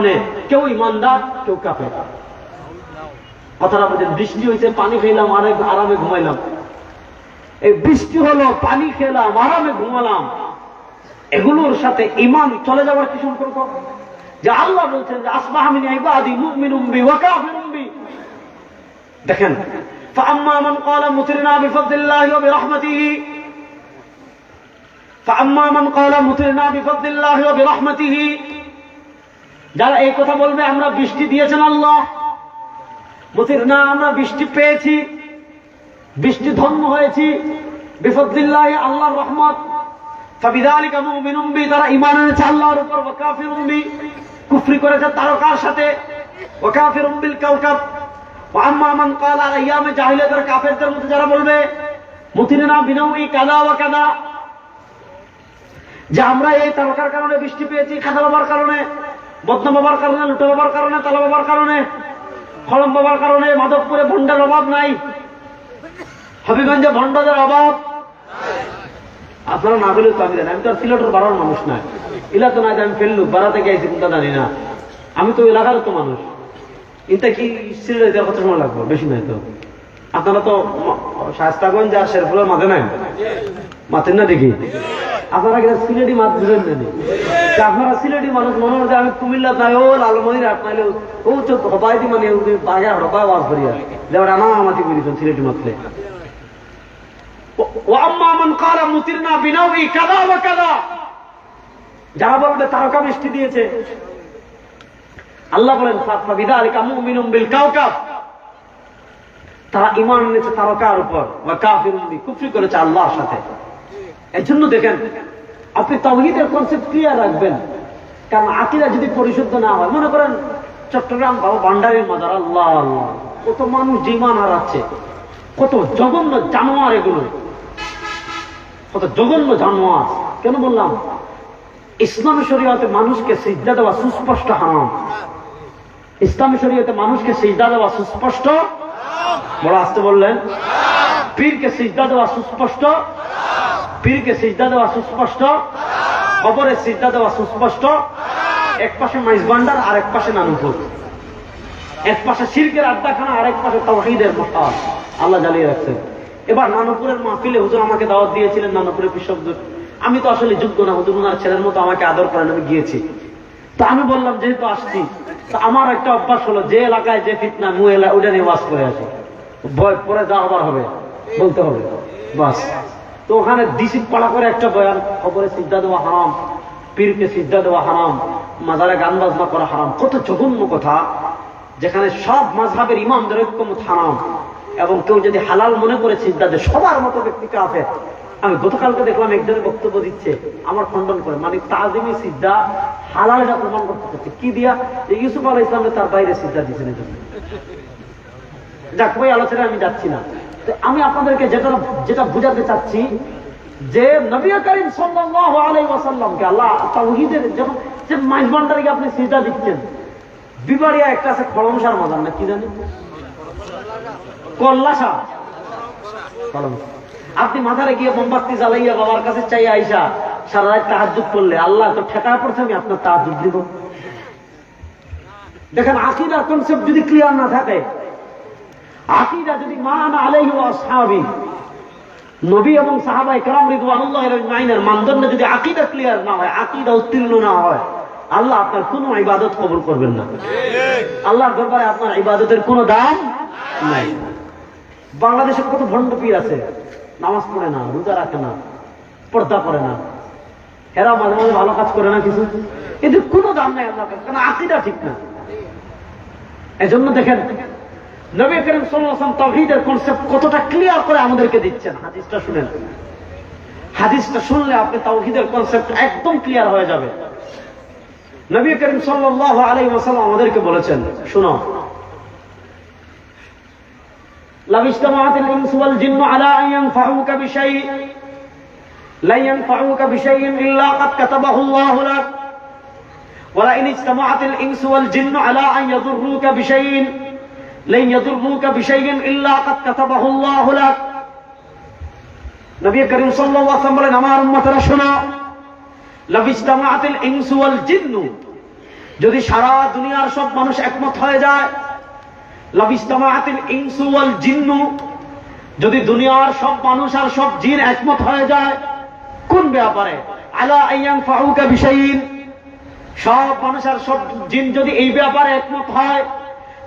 কারণে কেউ ইমানদার কেউ কাফে কথাটা বলছেন বৃষ্টি হয়েছে পানি খেলাম আর আরামে ঘুমাইলাম এই বৃষ্টি হলো পানি খেলাম আরামে ঘুমালাম এগুলোর সাথে ইমান চলে যাওয়ার কি সম্পর্ক যে আল্লাহ বলছেন যে আসবাহামিন ইবাদি মুমিনুম বি ওয়া কাফিরুম বি দেখেন فأما من قال مطرنا بفضل الله وبرحمته فأما من قال مطرنا بفضل الله وبرحمته যারা এই কথা বলবে, আমরা বৃষ্টি দিয়েছেন আল্লাহ। মতির না, আমরা বৃষ্টি পেয়েছি। বৃষ্টি ধন্য হয়েছি। বিফদ্দিল্লাহ আল্লাহর রহমত। এনেছে আল্লাহর উপর তারকার সাথে। মধ্যে যারা বলবে আমরা এই তারকার কারণে বৃষ্টি পেয়েছি খাদা বাবার কারণে। বদনা বাবার কারণে, লুটো বাবার কারণে, তালা বাবার কারণে হলম বাবার কারণে, মাধবপুরে ভণ্ডার অভাব নাই। হবিগঞ্জে ভণ্ডদের অভাব? আপনারা না বলে তো আমি জানি আমি তো আর সিলেটের বাড়ার মানুষ না। ইলা তো না আমি ফেললু বাড়াতে গেছি কোনটা জানি না। আমি তো এলাকার তো মানুষ। এটা কি সিলেটে কত সময় লাগবে? বেশি নাই তো। আপনারা তো শাস্তাগঞ্জ আর শেরফুলের মাঝে নাই? মাথেন না দেখি? আপনারা কিনা সিলেটি মাছ বুঝেন না? তা আপনারা সিলেটি মানুষ মনে হচ্ছে আমি কুমিল্লা নাই ও লালমনির হাট ও চোখ হবাই দি মানে বাজার হবাই আওয়াজ করিয়া। যেমন রানা আমাতি করিছেন সিলেটি মাতলে যারা বলবে তারকা মিষ্টি দিয়েছে। আল্লাহ বলেন তারা ঈমান এনেছে তারকার উপর। বা কাফিরুম বি কুফরি করেছে আল্লাহর সাথে। এর জন্য দেখেন আপনি তাওহীদের কনসেপ্ট ক্লিয়ার রাখবেন। কারণ আকিদা যদি পরিশুদ্ধ না হয়, মনে করেন চট্টগ্রাম বাবা ভান্ডারের মাদার, আল্লাহ আল্লাহ, কত মানুষ জীমান হারাচ্ছে, কত জঘন্য জানোয়ার এগুলো কত জঘন্য জানোয়ার। কেন বললাম? ইসলামী শরীয়তে মানুষকে সিজদা দেওয়া সুস্পষ্ট হারাম। ইসলামী শরীয়তে মানুষকে সিজদা দেওয়া সুস্পষ্ট? বড় আসতে বললেন। পীরকে সিজদা দেওয়া সুস্পষ্ট? পীরকে সিজদা দেওয়া সুস্পষ্ট কবরের সিজদা দেওয়া সুস্পষ্ট, এক পাশে মাইজ আর এক পাশে নানুপুর এক পাশে শিরকের আড্ডাখানা আর এক পাশে তাওহীদের মশাল আল্লাহ জ্বালিয়ে রাখছেন। এবার নানুপুরের মাহফিলে হুজুর আমাকে দাওয়াত দিয়েছিলেন নানুপুরের কৃষকদের আমি তো আসলে যোগ্য না, হুজুর, ওনার ছেলের মতো আমাকে আদর করেন, আমি গিয়েছি। তা আমি বললাম, যেহেতু আসছি, তো আমার একটা অভ্যাস হলো, যে এলাকায় যে ফিতনা মু এলাকা ওটা নিয়ে বাস করে আসি। পরে যা আবার হবে, বলতে হবে। বাস। তো ওখানে ডিসি পাড়া করে একটা বয়ান, খবরে সিদ্ধা দেওয়া হারাম, পীরকে সিদ্ধা দেওয়া হারাম, মাজারে গান বাজনা করা হারাম। কত জঘন্য কথা, যেখানে সব মাঝহাবের ইমামদের ঐক্যমত হারাম। এবং কেউ যদি হালাল মনে করে সিদ্ধা দেয়, সবার মতো ব্যক্তিকে আছে আমি গতকালকে দেখলাম একজনের বক্তব্য দিচ্ছে, আমার খণ্ডন করে মানে তাজিমি সিদ্ধা হালাল এটা প্রমাণ করতে চাচ্ছে। কি দিয়া? যে ইউসুফ আলাহ ইসলামকে তার বাইরে সিদ্ধা দিয়েছেন এই জন্য যাক, ওই আলোচনায় আমি যাচ্ছি না। আমি আপনাদেরকে যেটা যেটা বুঝাতে চাচ্ছি যে নবী করিম সাল্লাল্লাহু আলাইহি ওয়াসাল্লামকে আল্লাহ তাওহীদের যখন যে মাইজ ভান্ডারকে আপনি সিজদা দিচ্ছেন বিবাড়িয়া একটা আছে খড়মসার মজার না কি জানি? কলম আপনি মাথারে গিয়ে মোমবাতি জ্বালাইয়া বাবার কাছে চাই আইসা, সারা রাত তাহাজুদ করলে আল্লাহ তো ঠেকা পড়ছে, আমি আপনার তাহাজুদ দিব। দেখেন আকিদার কনসেপ্ট যদি ক্লিয়ার না থাকে আকিদা যদি মান আলাইহি ওয়া আসহাবি নবী এবং সাহাবাই کرام রিদওয়ানুল্লাহ আলাইহির মানদণ্ড যদি আকিদা ক্লিয়ার না হয় আকিদা উত্তীর্ণ না হয় আল্লাহ আপনার কোনো ইবাদত কবুল করবেন না আল্লাহর দরবারে আপনার ইবাদতের কোনো দাম নাই বাংলাদেশে কত ভণ্ড পীর আছে নামাজ পড়ে না রোজা রাখে না পর্দা করে না এরা মাঝে মাঝে ভালো কাজ করে না কিছু এদের কোনো দাম নাই আল্লাহ কারণ আকিদা ঠিক না এজন্য দেখেন নবী করিম সাল্লাল্লাহু তাওহীদের কনসেপ্ট কতটা ক্লিয়ার করে আমাদেরকে দিচ্ছেন হাদিসটা শুনেন হাদিসটা শুনলে আপনি তাওহীদের কনসেপ্ট একদম ক্লিয়ার হয়ে যাবে নবী করিম সাল্লাল্লাহু আলাইহি ওয়াসাল্লাম আমাদেরকে বলেছেন শুনো لو اجتمعت الانس والجن على ان ينفعوك بشيء لن ينفعوك بشيء الا قد كتبه الله لك ولئن اجتمعت الانس والجن على ان يضروك بشيء لن يضروك بشيء الا قد كتبه الله لك নবী করিম সাল্লাল্লাহু আলাইহি ওয়াসাল্লাম বলেন আমার উম্মতরা শোনো লাভ ইজতামাআতিল ইনসু ওয়াল জিন্নু যদি সারা দুনিয়ার সব মানুষ একমত হয়ে যায় লাবিস্তামাতিল ইনসু ওয়াল জিন্নু যদি দুনিয়ার সব মানুষ আর সব জিন একমত হয়ে যায় কোন ব্যাপারে আলা আইয়ান ফাউকা বিষয়ীন সব মানুষ আর সব জিন যদি এই ব্যাপারে একমত হয়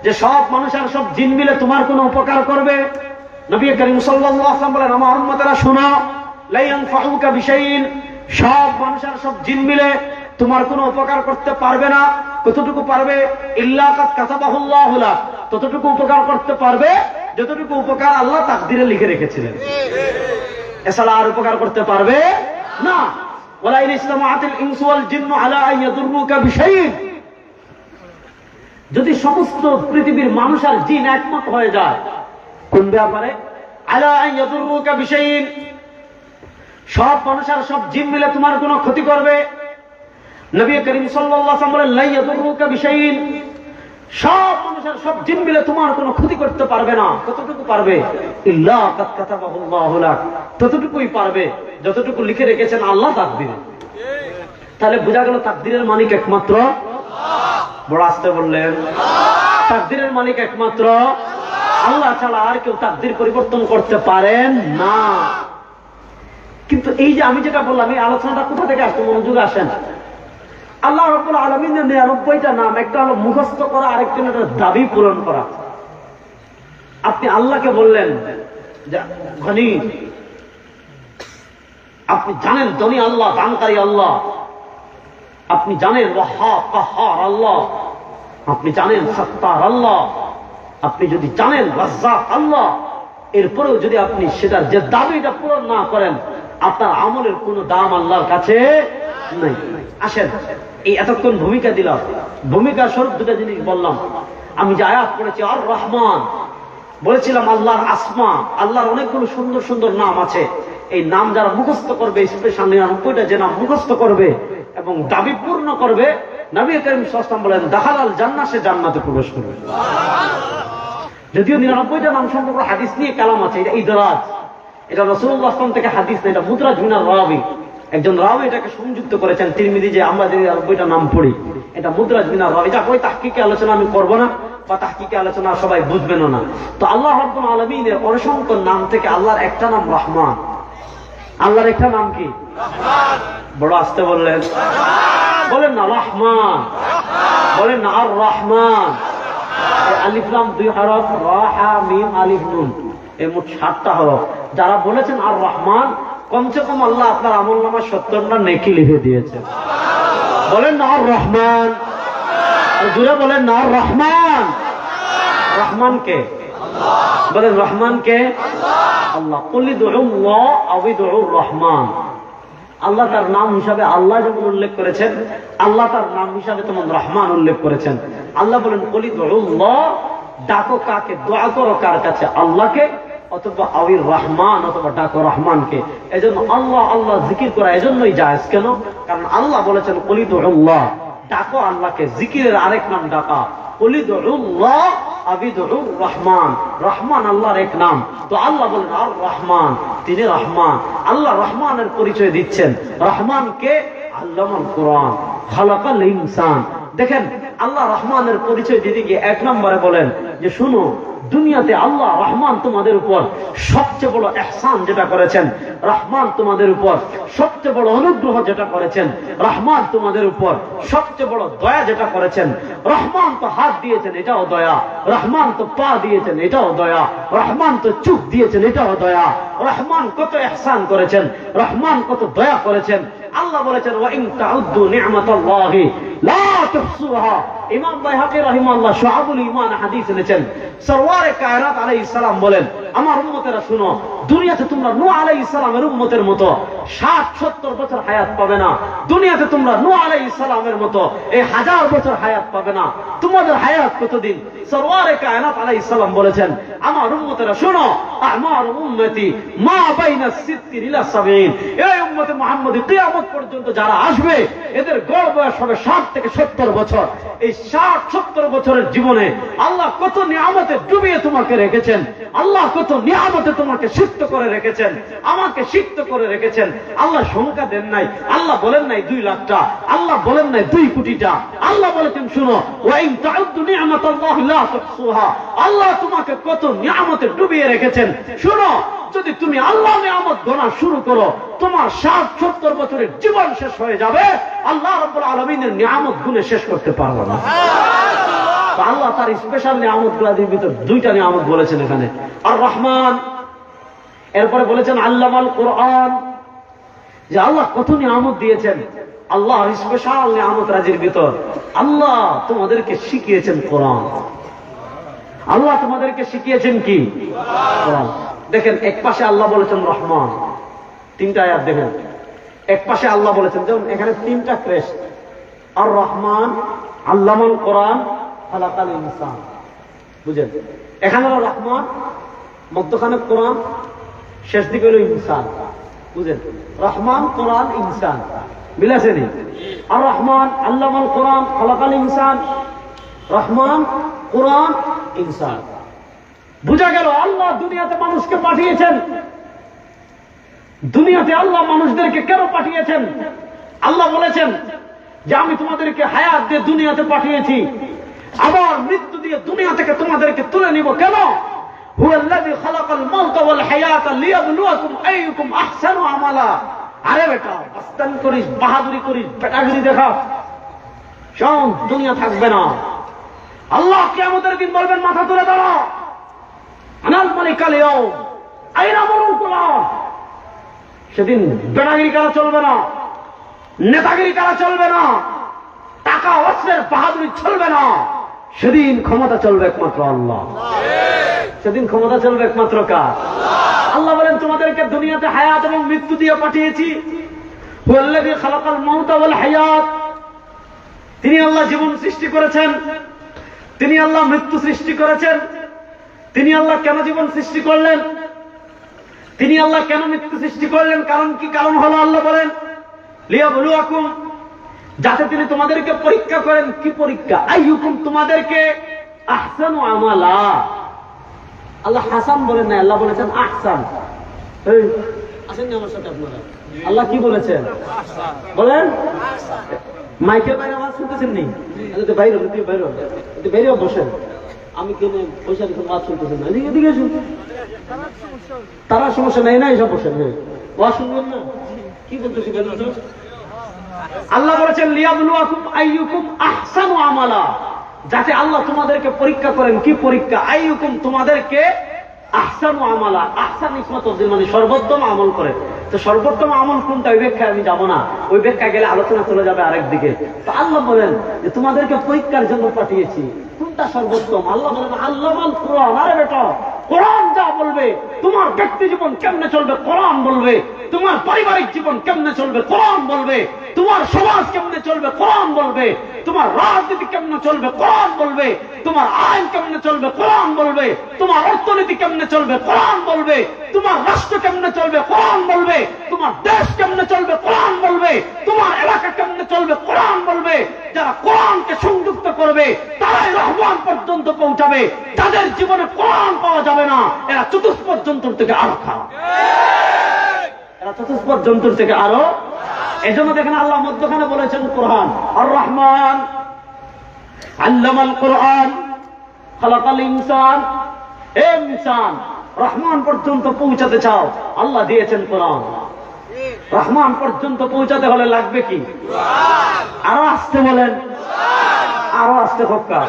যে সব মানুষ আর সব জিন মিলে তোমার কোনো উপকার করবে? নবী করিম ওয়াসাল্লাম বলেন, আমার উম্মতেরা শোনো সব মানুষ আর সব জিন মিলে তোমার কোনো উপকার করতে পারবে না। কতটুকু পারবে? ততটুকু উপকার করতে পারবে, যতটুকু উপকার আল্লাহ তাকদিরে লিখে রেখেছিলেন। এছাড়া আর উপকার করতে পারবে না। ওয়ালাইন ইসলামাতিল ইনসু ওয়াল জিন্নু আলা বিশাইইন যদি সমস্ত পৃথিবীর মানুষ আর জিন একমত হয়ে যায়, কোন ব্যাপারে? আলা বিশাইইন সব মানুষ আর সব জিন মিলে তোমার কোনো ক্ষতি করবে? নবী করিম ওয়াসাল্লাম বলেন লা ইয়াদুররুকা বিশাইইন সব মানুষের সব জিন মিলে তোমার কোনো ক্ষতি করতে পারবে না। কতটুকু পারবে? ততটুকুই পারবে। যতটুকু লিখে রেখেছেন আল্লাহ তাকদিরে তাহলে বোঝা গেল তাকদিরের মালিক একমাত্র বড় বললেন, তাকদিরের মালিক একমাত্র আল্লাহ ছাড়া আর কেউ তাকদির পরিবর্তন করতে পারেন না। কিন্তু এই যে আমি যেটা বললাম, এই আলোচনাটা কোথা থেকে মনোযোগ আসেন। আল্লাহ রব্বুল আলমিনের নিরানব্বইটা নাম, একটা হলো মুখস্থ করা, আরেকটা দাবি পূরণ করা। আপনি আল্লাহকে বললেন ধনী, আপনি জানেন ধনী আল্লাহ, দানকারী আল্লাহ আপনি জানেন আল্লাহ। আপনি জানেন সত্তার, আল্লাহ। আপনি যদি জানেন রাজ্জাক, আল্লাহ। এরপরেও যদি আপনি সেটার যে দাবিটা পূরণ না করেন, আপনার আমলের কোনো দাম আল্লাহর কাছে নেই। আসেন, এই এতক্ষণ ভূমিকা দিলাম। ভূমিকা স্বরূপ দুটা জিনিস বললাম। আমি যে আয়াত করেছি আর রহমান বলেছিলাম আল্লাহর আসমা, আল্লাহর অনেকগুলো সুন্দর সুন্দর নাম আছে। এই নাম যারা মুখস্থ করবে, স্পেশাল নিরানব্বইটা যে নাম মুখস্থ করবে এবং দাবি পূর্ণ করবে, নবী করিম সস্তাম বলেন দাহালাল জান্না সে জান্নাতে প্রবেশ করবে। যদিও নিরানব্বইটা নাম সম্পর্কে হাদিস নিয়ে কালাম আছে, এটা ইদরাজ। এটা রসুল্লাহ থেকে হাদিস না, এটা মুদ্রাজ মিনার রাবি একজন রাও এটাকে সংযুক্ত করেছেন তিরমিদি যে আমরা যে নিরানব্বইটা নাম পড়ি, এটা মুদ্রাজ মিনার রাবি এটা ওই তাহকিকে আলোচনা আমি করব না, বা তাহকিকে আলোচনা সবাই বুঝবেন না। তো আল্লাহ রব্বুল আলমিনের অসংখ্য নাম থেকে আল্লাহর একটা নাম রহমান। আল্লাহর একটা নাম কি? বড় আসতে বললেন, বলেন না রহমান, বলেন না আর রহমান। আলিফলাম দুই হরফ রাহা মিম, আলিফ, নুন, এই মোট সাতটা হরফ। যারা বলেছেন আর রহমান, কমসে কম আল্লাহ আপনার আমল নামা সত্তরটা নেকি লিখে দিয়েছে বলেন না আর রহমান। জুড়ে বলেন না আর রহমান। রহমান কে? বলেন রহমান কে? আল্লাহ। কলি দুল্লাহ আবি রহমান। আল্লাহ তার নাম হিসাবে আল্লাহ যেমন উল্লেখ করেছেন, আল্লাহ তার নাম হিসাবে তেমন রহমান উল্লেখ করেছেন। আল্লাহ বলেন দুল্লাহ ডাকো কাকে? দোয়া করো কার কাছে? আল্লাহকে অথবা আবির রহমান অথবা ডাকো রহমানকে। এজন্য আল্লাহ আল্লাহ জিকির করা এজন্যই জায়েজ। কেন? কারণ আল্লাহ বলেছেন দুল্লাহ ডাকো আল্লাহকে। জিকিরের আরেক নাম ডাকা। কলিদুল্লাহ আবিদুর রহমান। রহমান আল্লাহর এক নাম। তো আল্লাহ বলেন, আর রহমান। তিনি রহমান। আল্লাহ রহমানের পরিচয় দিচ্ছেন। রহমানকে আল্লাহ কোরআন। খালাকাল ইনসান। দেখেন, আল্লাহ রহমানের পরিচয় গিয়ে এক নম্বরে বলেন যে, শুনো দুনিয়াতে আল্লাহ রহমান তোমাদের উপর সবচেয়ে বড় এহসান যেটা করেছেন, রহমান তোমাদের উপর সবচেয়ে বড় অনুগ্রহ যেটা করেছেন, রহমান তোমাদের উপর সবচেয়ে বড় দয়া যেটা করেছেন, রহমান তো হাত দিয়েছেন, এটাও দয়া, রহমান তো পা দিয়েছেন, এটাও দয়া, রহমান তো চুপ দিয়েছেন, এটাও দয়া, রহমান কত এহসান করেছেন, রহমান কত দয়া করেছেন আল্লাহ বলেছেন ওয়াইন তাউদ্দু নি'মাতাল্লাহি, লা তুহসুহা ইমাম বাইহাকি রাহিমাহুল্লাহ শুআবুল ঈমান হাদিস এনেছেন। সরওয়ারে কায়নাত আলাইহিস সালাম বলেন, আমার উম্মতেরা শুনো দুনিয়াতে তোমরা নূহ আলাইহিস সালামের উম্মতের মতো 60 70 বছর হায়াত পাবে না। দুনিয়াতে তোমরা নূহ আলাইহিস সালামের মতো এই হাজার বছর হায়াত পাবে না। তোমাদের হায়াত কতদিন? সরওয়ারে কায়নাত আলাইহিস সালাম বলেছেন, আমার উম্মতেরা শুনো, আমার উম্মতি মা বাইনা সিত্তির ইলা সাবিন এই উম্মতে মুহাম্মদী কিয়ামত পর্যন্ত যারা আসবে, এদের গড় বয়স হবে 60 থেকে 70 বছর। এই 60 70 বছরের জীবনে আল্লাহ কত নিয়ামতে ডুবিয়ে তোমাকে রেখেছেন। আল্লাহ কত নিয়ামতে তোমাকে শিক্ষা সিক্ত করে রেখেছেন। আমাকে সিক্ত করে রেখেছেন। আল্লাহ সংখ্যা দেন নাই। আল্লাহ বলেন নাই দুই লাখটা। আল্লাহ বলেন নাই দুই কোটিটা। আল্লাহ বলেছেন শুনো আল্লাহ তোমাকে কত নিয়ামতে ডুবিয়ে রেখেছেন। শুনো যদি তুমি আল্লাহ নিয়ামত গোনা শুরু করো তোমার ষাট সত্তর বছরের জীবন শেষ হয়ে যাবে। আল্লাহ রব্বুল আলমিনের নিয়ামত গুণে শেষ করতে পারব না। আল্লাহ তার স্পেশাল নিয়ামত গুলাদের ভিতর দুইটা নিয়ামত বলেছেন এখানে। আর রহমান এরপরে বলেছেন আল্লামাল কোরআন, যে আল্লাহ কত নিয়ামত দিয়েছেন। আল্লাহ স্পেশাল নিয়ামত রাজির ভিতর। আল্লাহ তোমাদেরকে শিখিয়েছেন কোরআন। আল্লাহ তোমাদেরকে শিখিয়েছেন কি? দেখেন, এক পাশে আল্লাহ বলেছেন রহমান। তিনটা আয়াত দেখেন। এক পাশে আল্লাহ বলেছেন যেমন এখানে তিনটা ক্রেশ। আর রহমান, আল্লামুল কোরআন, খালাকাল ইনসান। বুঝেন? এখানে রহমান, মধ্যখানে কোরআন শেষ দিকে হলো ইনসান। বুঝেন? রহমান কোরআন ইনসান। মিলাছেনি আর রহমান আল্লামুল কোরআন খালাকাল ইনসান। রহমান কোরআন ইনসান। বুঝা গেল, আল্লাহ দুনিয়াতে মানুষকে পাঠিয়েছেন। দুনিয়াতে আল্লাহ মানুষদেরকে কেন পাঠিয়েছেন? আল্লাহ বলেছেন যে আমি তোমাদেরকে হায়াত দিয়ে দুনিয়াতে পাঠিয়েছি। আবার মৃত্যু দিয়ে দুনিয়া থেকে তোমাদেরকে তুলে নিব কেন? هو الذي خلق الموت والحياة ليبلوكم أيكم أحسن عملا আরে বেটা আস্তান করিস বাহাদুরি করিস বেটাগিরি দেখা শোন দুনিয়া থাকবে না আল্লাহ কে আমাদের দিন বলবেন মাথা তুলে দাঁড়াও আনাল মালিক আলিয়াও আইরা মরুল কুলাম সেদিন বেড়াগিরি করা চলবে না নেতাগিরি করা চলবে না টাকা অস্ত্রের বাহাদুরি চলবে না সেদিন ক্ষমতা চলবে একমাত্র আল্লাহ। সেদিন ক্ষমতা চলবে একমাত্র কার? আল্লাহ বলেন, তোমাদেরকে দুনিয়াতে হায়াত এবং মৃত্যু দিয়ে পাঠিয়েছি। তিনি আল্লাহ জীবন সৃষ্টি করেছেন। তিনি আল্লাহ মৃত্যু সৃষ্টি করেছেন। তিনি আল্লাহ কেন জীবন সৃষ্টি করলেন? তিনি আল্লাহ কেন মৃত্যু সৃষ্টি করলেন? কারণ কি? কারণ হলো আল্লাহ বলেন লিয়া বলু আকুম যাতে তিনি তোমাদেরকে পরীক্ষা করেন কি পরীক্ষা? আই হুকুম তোমাদেরকে আহসানু আমালা। আল্লাহ হাসান বলেন না আল্লাহ বলেছেন আহসান। আল্লাহ কি বলেছেন? বলেন। মাইকের বাইরে আওয়াজ শুনতেছেন নি আচ্ছা, বাইরে তুই বাইরে বাইরে বসেন। আমি কেন পয়সা রেখে আওয়াজ শুনতেছেন না? এদিকে এদিকে তারা সমস্যা নেই না এসব বসেন। হ্যাঁ শুনবেন না কি বলতেছি? আল্লাহ বলেছেন, লিয়াবলুয়াকুম আইয়ুকুম আহসানু আমালা। যাতে আল্লাহ তোমাদেরকে পরীক্ষা করেন, কি পরীক্ষা? আইয়ুকুম তোমাদেরকে আহসানু আমালা। আহসান ইসমত মানে সর্বোত্তম আমল করে। তো সর্বোত্তম আমল কোনটা? ওই ব্যাখ্যায় আমি যাব না। ওই ব্যাখ্যা গেলে আলোচনা চলে যাবে আরেক দিকে তো আল্লাহ বলেন যে, তোমাদেরকে পরীক্ষার জন্য পাঠিয়েছি। কোনটা সর্বোত্তম? আল্লাহ বলেন আল্লাহ কোরআন। আরে বেটা, কোরআন যা বলবে, তোমার ব্যক্তি জীবন কেমনে চলবে কোরআন বলবে? তোমার পারিবারিক জীবন কেমনে চলবে কোরআন বলবে? তোমার সমাজ কেমনে চলবে কোরআন বলবে? তোমার রাজনীতি কেমনে চলবে কোরআন বলবে? তোমার আইন কেমনে চলবে কোরআন বলবে? তোমার অর্থনীতি কেমনে চলবে কোরআন বলবে? তোমার রাষ্ট্র কেমনে চলবে কোরআন বলবে? তোমার দেশ কেমনে চলবে কোরআন বলবে? তোমার এলাকা কেমনে চলবে কোরআন বলবে? যারা কোরআনকে সংযুক্ত করবে পর্যন্ত পৌঁছাবে যাদের জীবনে কোরআন পাওয়া যাবে না। এরা চতুষ্পদ যন্ত্র থেকে আরও খারাপ। এরা চতুষ্পদ যন্ত্র থেকে আরও এজন্য দেখেন আল্লাহ মধ্যখানে বলেছেন কোরআন আর রহমান আল্লামাল কোরআন, খালাকাল ইনসান। এ ইনসান, রহমান পর্যন্ত পৌঁছাতে চাও। আল্লাহ দিয়েছেন কোরআন। রহমান পর্যন্ত পৌঁছাতে হলে লাগবে কি? আরও আসতে বলেন। আরও আসতে হক্কা।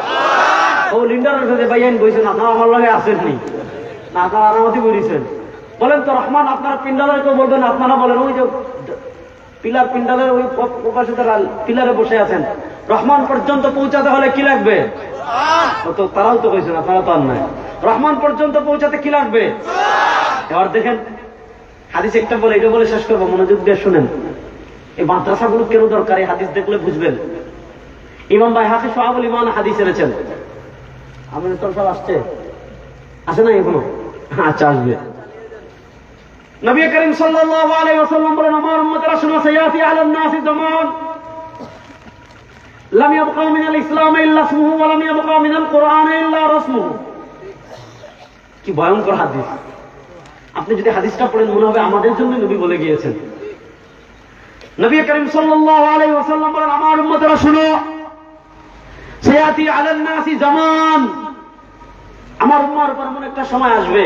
ও লিন্ডারের সাথে বাইয়ান বইছেন আপনারা আমার লগে না। আপনারা আরামতি বলেন তো রহমান, আপনারা পিন্ডালের কেউ বলবেন আপনারা বলেন, ওই যে পিলার পিন্ডালের ওই তারা পিলারে বসে আছেন। রহমান পর্যন্ত পৌঁছাতে হলে কি লাগবে? তো তারাও তো কইছেন আপনারা তো আর নাই। রহমান পর্যন্ত পৌঁছাতে কি লাগবে? এবার দেখেন, হাদিস একটা বলে, এটা বলে শেষ করব, মনোযোগ দিয়ে শুনেন। এই মাদ্রাসাগুলো কেন দরকার? এই হাদিস দেখলে বুঝবেন। ইমাম ভাই হাফিজ সোহাবুল ইমান হাদিস এনেছেন। আমার সব আসছে। আসে না এখনও? আচ্ছা আসবে। নবী করিম সাল্লাল্লাহু আলাইহি ওয়াসাল্লাম বলেন, আমার উম্মতেরা শুনো সাইয়াতি আলান নাসি জামান। মিনাল ইসলাম ইল্লা ইসমুহু ওয়া লাম ইয়াবকা মিনাল কোরআন ইল্লা রাসমুহু। কি ভয়ঙ্কর হাদিস। আপনি যদি হাদিসটা পড়েন, মনে হবে আমাদের জন্য নবী বলে গিয়েছেন। নবী করিম সাল্লাল্লাহু আলাইহি ওয়াসাল্লাম বলেন, আমার উম্মতেরা শুনো সায়াতি আলান নাসি জামান। আমার উম্মার উপর এমন একটা সময় আসবে।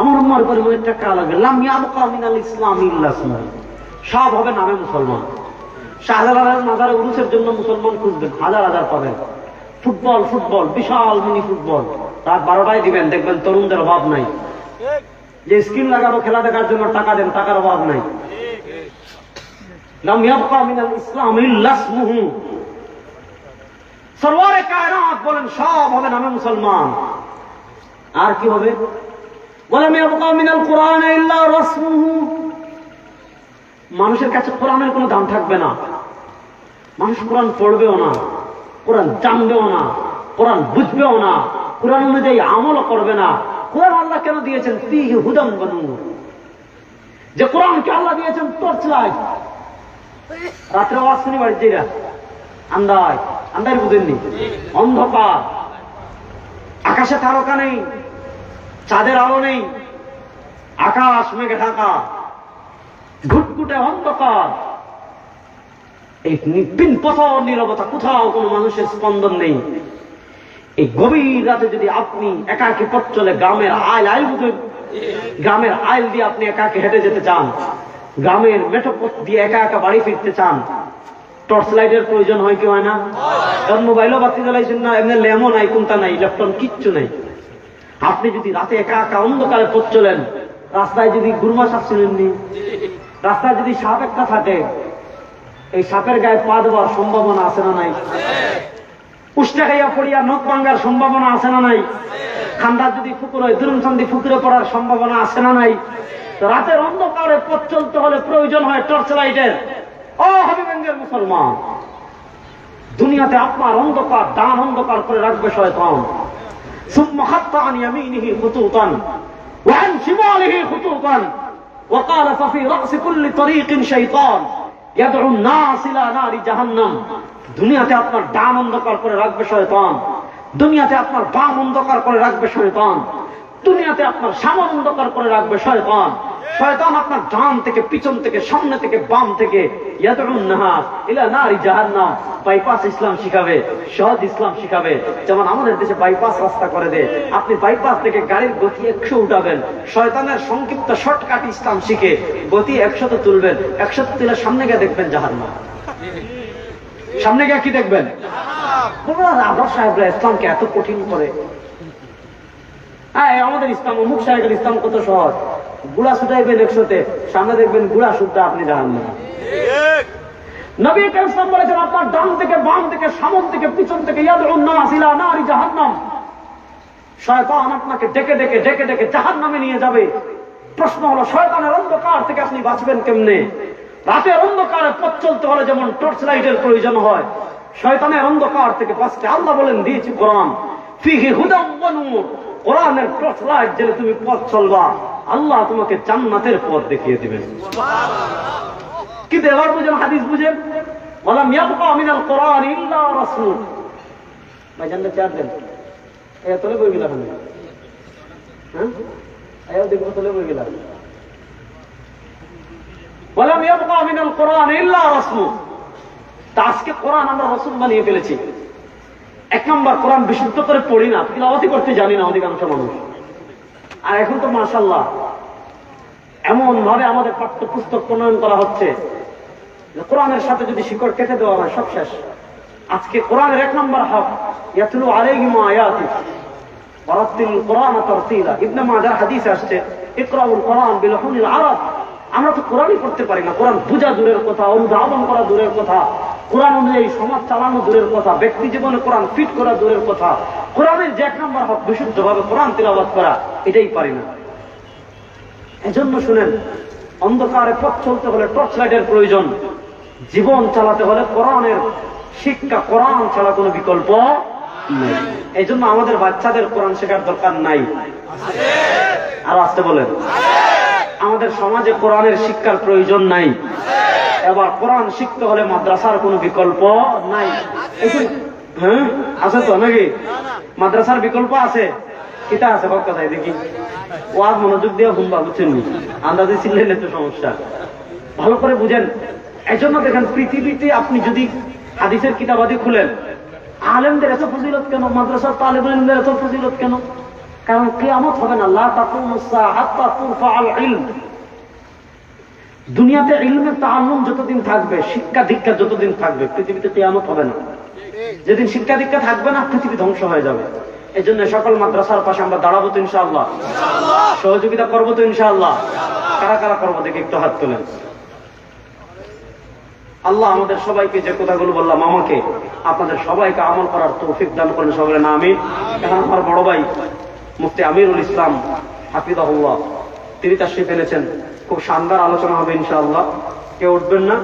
আমার উম্মার উপর এমন একটা কাল আসবে। লাম ইয়াবকা মিনাল ইসলাম ইল্লা সব হবে নামে মুসলমান। শাহজালালের মাজারে উরুসের জন্য মুসলমান খুঁজবেন হাজার হাজার পাবেন ফুটবল ফুটবল, বিশাল মিনি ফুটবল। রাত বারোটায় দিবেন, দেখবেন তরুণদের অভাব নাই। যে স্ক্রিন লাগাবো খেলা দেখার জন্য টাকা দেন, টাকার অভাব নাই। লাম ইয়াবকা মিনাল ইসলাম ইল্লা সরওয়ারে কায়নাত বলেন, সব হবে নামে মুসলমান। আর কি হবে? বলেন মিনাল কোরআন ইল্লা রাসমুহু মানুষের কাছে কোরআনের কোনো দাম থাকবে না। মানুষ কোরআন পড়বেও না, কোরআন জানবেও না, কোরআন বুঝবেও না, কোরআন অনুযায়ী আমল করবে না। কোরআন আল্লাহ কেন দিয়েছেন? ফিহি হুদাম বানু যে কোরআনকে আল্লাহ দিয়েছেন টর্চ লাইট রাত্রে আওয়াজ শুনি বাড়ির যেরা আন্দায় আন্দায় বুঝেননি অন্ধকার। আকাশে তারকা নেই, চাঁদের আলো নেই, আকাশ মেঘে ঢাকা। ঘুটঘুটে অন্ধকার। এই নিপিন পথর নিরবতা কোথাও কোনো মানুষের স্পন্দন নেই। এই গভীর রাতে যদি আপনি একাকি পথ চলে গ্রামের আইল আইল বুঝে গ্রামের আইল দিয়ে আপনি একাকে হেঁটে যেতে চান, গ্রামের মেঠো পথ দিয়ে একা একা বাড়ি ফিরতে চান টর্চ লাইটের প্রয়োজন হয় কি হয় না? কারণ মোবাইলও বাতি জ্বালাইছেন না, এমনি ল্যামও নাই, কোনটা নাই ইলেকট্রন কিচ্ছু নাই। আপনি যদি রাতে একা একা অন্ধকারে পথ চলেন, রাস্তায় যদি গুরমা সাপ ছিলেননি রাস্তায় যদি সাপ একটা থাকে, এই সাপের গায়ে পা দেওয়ার সম্ভাবনা আছে না নাই? উষ্টা খাইয়া পড়িয়া নখ ভাঙ্গার সম্ভাবনা আছে না নাই? খান্দার যদি ফুকুর হয় দুরুম সন্ধি ফুকুরে পড়ার সম্ভাবনা আছে না নাই? রাতের অন্ধকারে পথ চলতে হলে প্রয়োজন হয় টর্চ লাইটের ও হবিগঞ্জের মুসলমান দুনিয়াতে আপনার অন্ধকার ডান অন্ধকার করে রাখবে শয়তান ثم خط عن يمينه خطوطا وعن شماله خطوطا وقال ففي رأس كل طريق شيطان يدعو الناس إلى نار جهنم দুনিয়াতে আপনার ডান অন্ধকার করে রাখবে শয়তান দুনিয়াতে আপনার বাম অন্ধকার করে রাখবে শয়তান দুনিয়াতে আপনার সামন অন্ধকার করে রাখবে শয়তান শয়তান আপনার ডান থেকে, পিছন থেকে, সামনে থেকে, বাম থেকে বাইপাস ইসলাম শিখাবে, সহজ ইসলাম শিখাবে। যেমন আমাদের দেশে বাইপাস রাস্তা করে দে। আপনি বাইপাস থেকে গাড়ির গতি একশো উঠাবেন। শয়তানের সংক্ষিপ্ত শর্টকাট ইসলাম শিখে গতি একশোতে তুলবেন। একশোতে তুলে সামনে গিয়ে দেখবেন জাহান্নাম। সামনে গিয়ে কি দেখবেন? আবার সাহেবরা ইসলামকে এত কঠিন করে। হ্যাঁ আমাদের ইসলাম, অমুক সাহেবের ইসলাম কত সহজ। গুড়া শুধাইবেন একশোতে সামনে দেখবেন গুড়া শুদ্ধা আপনি জানান না অন্ধকার পথ চলতে হলে যেমন টর্চ লাইটের প্রয়োজন হয়, শয়তানের অন্ধকার থেকে বাঁচতে আল্লাহ বলেন, দিয়েছি কোরআন। ফিহি কোরআনের টর্চ লাইট জেলে তুমি পথ চলবা। আল্লাহ তোমাকে জান্নাতের পথ দেখিয়ে দিবেন। কিন্তু এবার বুঝেন হাদিস বুঝেন। ওয়ালাম ইয়াবকা মিনাল কোরআন ইল্লা রাসূল। ভাই জানতে চার দেন। এ তোলে বই গেলা হ্যাঁ? দেখব তোলে বই গেলা ওয়ালাম ইয়াবকা মিনাল কোরআন ইল্লা রাসূল। তা আজকে কোরআন আমরা রাসূল বানিয়ে ফেলেছি। এক নম্বর কোরআন বিশুদ্ধ করে পড়ি না। তিলাওয়াতি করতে জানি না অধিকাংশ মানুষ। আর এখন তো মাশাল্লাহ এমন ভাবে আমাদের পাঠ্য পুস্তক প্রণয়ন করা হচ্ছে কোরআনের সাথে যদি শিকড় কেটে দেওয়া হয়, সব শেষ। আজকে কোরআনের এক নম্বর হক, ইয়াতলু আলাইহিম আয়াতি কোরআন তারতিলা। ইবনে মাজার হাদিস আসছে, ইকরাউল কোরআন বিলহুনিল আরব। আমরা তো কোরআনই পড়তে পারি না, কোরআন বুঝা দূরের কথা, অনুধাবন করা দূরের কথা। কোরআন অনুযায়ী সমাজ চালানো দূরের কথা, ব্যক্তি জীবনে কোরআন ফিট করা দূরের কথা। কোরআনের যে এক নম্বর হক, বিশুদ্ধভাবে কোরআন তিলাবাত করা, এটাই পারি না। এজন্য শুনেন, অন্ধকারে পথ চলতে হলে টর্চ লাইটের প্রয়োজন। জীবন চালাতে হলে কোরআনের শিক্ষা, কোরআন ছাড়া কোনো বিকল্প নেই। এই জন্য আমাদের বাচ্চাদের কোরআন শেখার দরকার নাই। আর আসতে বলেন, আমাদের সমাজে কোরআনের শিক্ষার প্রয়োজন নাই। এবার কোরআন শিখতে হলে মাদ্রাসার কোনো বিকল্প নাই। হ্যাঁ? আছে তো নাকি? মাদ্রাসার বিকল্প আছে? কিতা আছে? হোক কথায় দেখি। ওয়াজ মনোযোগ দিয়ে হুম্বা বুঝছেন আন্দাজে ছিলেন একটু সমস্যা। ভালো করে বুঝেন। এই জন্য দেখেন পৃথিবীতে আপনি যদি হাদিসের কিতাবাদি খুলেন আলেমদের এত ফজিলত কেন? মাদ্রাসার তালেব ইলমদের এত ফজিলত কেন? কারণ কেয়ামত হবে না। লা তাকুমু সাআহাত্তা তুরফা আল ইলম। দুনিয়াতে ইলমের তাআল্লুম যতদিন থাকবে, শিক্ষা দীক্ষা যতদিন থাকবে, পৃথিবীতে কেয়ামত হবে না। যেদিন শিক্ষা দীক্ষা থাকবে না, পৃথিবী ধ্বংস হয়ে যাবে। এই জন্য সকল মাদ্রাসার পাশে আমরা দাঁড়াবো তো ইনশাআল্লাহ। সহযোগিতা করব তো ইনশাআল্লাহ। কারা কারা করব দেখে একটু হাত তোলেন। আল্লাহ আমাদের সবাইকে যে কথাগুলো বললাম, আমাকে, আপনাদের সবাইকে আমল করার তৌফিক দান করেন সবাই না আমি এখন আমার বড় ভাই মুফতি আমিরুল ইসলাম, হাফিদাহুল্লাহ, তিনি তার শিখে এনেছেন। খুব শানদার আলোচনা হবে ইনশাআল্লাহ। কেউ উঠবেন না?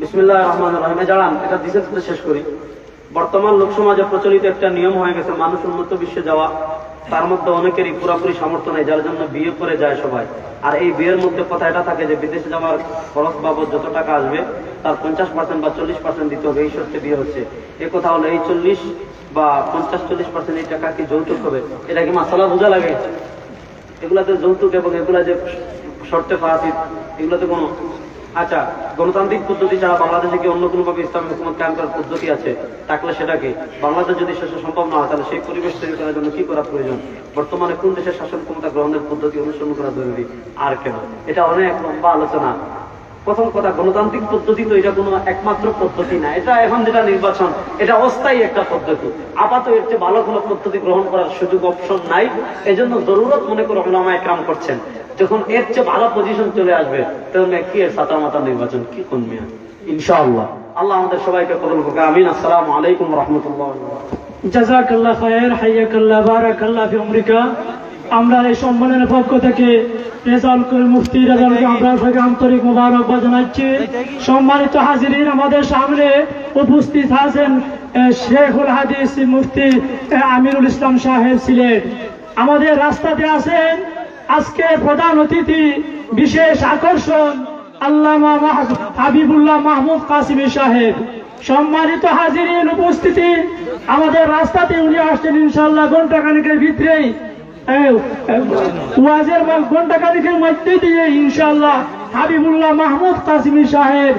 বিসমিল্লাহ রহমান রহিমে। জানান এটা শেষ করি। বর্তমান লোকসমাজে প্রচলিত একটা নিয়ম হয়ে গেছে, মানুষ উন্নত বিশ্বে যাওয়া। তার মধ্যে অনেকেরই পুরোপুরি সামর্থ্য নেই, যার জন্য বিয়ে করে যায় সবাই। আর এই বিয়ের মধ্যে কথা এটা থাকে যে, বিদেশে যাওয়ার খরচ বাবদ যত টাকা আসবে, তার পঞ্চাশ পার্সেন্ট বা চল্লিশ পার্সেন্ট দিতে হবে, এই সত্যি বিয়ে হচ্ছে। এ কথা হলো, এই চল্লিশ বা পঞ্চাশ চল্লিশ পার্সেন্ট এই টাকা কি যৌতুক হবে? এটা কি মাসালা বোঝা লাগে? এগুলাতে যৌতুক এবং এগুলা যে শর্তে ফাঁসি, এগুলাতে কোনো আচ্ছা গণতান্ত্রিক পদ্ধতি ছাড়া বাংলাদেশে কি অন্য কোনো ভাবে ইসলামী হুকুমত কায়ম করার পদ্ধতি আছে? থাকলে সেটা কি বাংলাদেশ যদি শেষে সম্ভব না হয়, তাহলে সেই পরিবেশ তৈরি করার জন্য কি করা প্রয়োজন? বর্তমানে কোন দেশের শাসন ক্ষমতা গ্রহণের পদ্ধতি অনুসরণ করা জরুরি? আর কেন? এটা অনেক লম্বা আলোচনা। প্রথম কথা, গণতান্ত্রিক পদ্ধতি তো এটা কোনো একমাত্র পদ্ধতি না। এটা এখন যেটা নির্বাচন, এটা অস্থায়ী একটা পদ্ধতি। আপাতত এর চেয়ে ভালো কোনো পদ্ধতি গ্রহণ করার সুযোগ অপশন নাই। এজন্য জরুরত মনে করে ওলামা একরাম করছেন। যখন এর চেয়ে ভালো পজিশন চলে আসবে, তখন কি সাতা মাতা নির্বাচন? কি করবে ইনশাআল্লাহ। আল্লাহ আমাদের সবাইকে কবুল করুক। আমিন। আসসালামু আলাইকুম রহমতুল্লাহ জাজাকাল্লাহ খায়ের হাইয়াকাল্লাহ, বারাকাল্লাহ ফি উমরিকা। আমরা এই সম্মানের পক্ষ থেকে মুফতি রেজালকে আমরা আন্তরিক মোবারকবাদ জানাচ্ছি। সম্মানিত হাজিরিন আমাদের সামনে উপস্থিত আছেন শেখুল হাদিস মুফতি আমিরুল ইসলাম সাহেব সিলেট আমাদের রাস্তাতে আছেন আজকে প্রধান অতিথি, বিশেষ আকর্ষণ আল্লামা হাবিবুল্লাহ মাহমুদ কাসিমি সাহেব। সম্মানিত হাজিরিন, উপস্থিতি আমাদের রাস্তাতে, উনি আসছেন ইনশাল্লাহ ঘণ্টা খানিকের ভিতরেই ঘণ্টা খানিকের মধ্যে দিয়ে ইনশাল্লাহ হাবিবুল্লাহ মাহমুদ কাসিমি সাহেব